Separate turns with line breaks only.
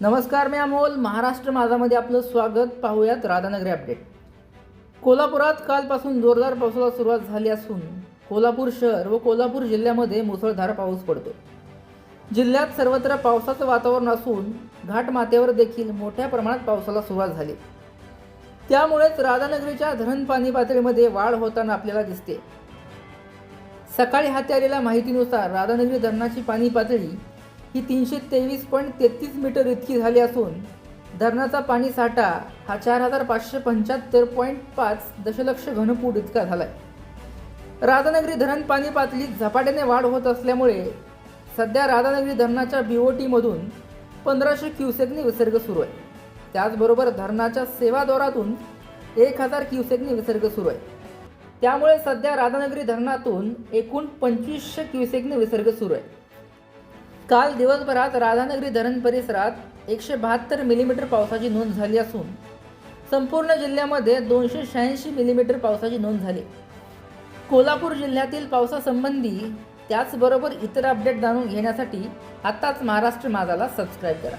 नमस्कार मी अमोल. महाराष्ट्र माझामध्ये आपलं स्वागत. पाहूयात राधानगरी अपडेट. कोल्हापुरात कालपासून जोरदार पावसाला सुरुवात झाली असून कोल्हापूर शहर व कोल्हापूर जिल्ह्यामध्ये मुसळधार पाऊस पडतो जिल्ह्यात सर्वत्र पावसाचं वातावरण असून घाटमाथ्यावर देखील मोठ्या प्रमाणात पावसाला सुरुवात झाली. त्यामुळेच राधानगरीच्या धरण पाणी पातळीमध्ये वाढ होताना आपल्याला दिसते. सकाळी हाती आलेल्या माहितीनुसार राधानगरी धरणाची पाणी पातळी ही तीनशे तेवीस पॉईंट तेहतीस मीटर इतकी झाली असून धरणाचा पाणी साठा हा चार हजार पाचशे पंच्याहत्तर पॉईंट पाच दशलक्ष घनफूट इतका झाला आहे राधानगरी धरण पाणी पातळीत झपाट्याने वाढ होत असल्यामुळे सध्या राधानगरी धरणाच्या बीओटीमधून पंधराशे क्युसेकने विसर्ग सुरू आहे. त्याचबरोबर धरणाच्या सेवाद्वारातून एक हजार क्युसेकने विसर्ग सुरू आहे. त्यामुळे सध्या राधानगरी धरणातून एकूण पंचवीसशे क्युसेकने विसर्ग सुरू आहे. काल दिवसभरात राधानगरी धरण परिसरात एकशे बहात्तर मिलीमीटर पावसाची नोंद झाली असून संपूर्ण जिल्ह्यामध्ये दोनशे शहाऐंशी मिलीमीटर पावसाची नोंद झाली. कोल्हापूर जिल्ह्यातील पावसासंबंधी त्याचबरोबर इतर अपडेट जाणून घेण्यासाठी आत्ताच महाराष्ट्र माझाला सबस्क्राईब करा.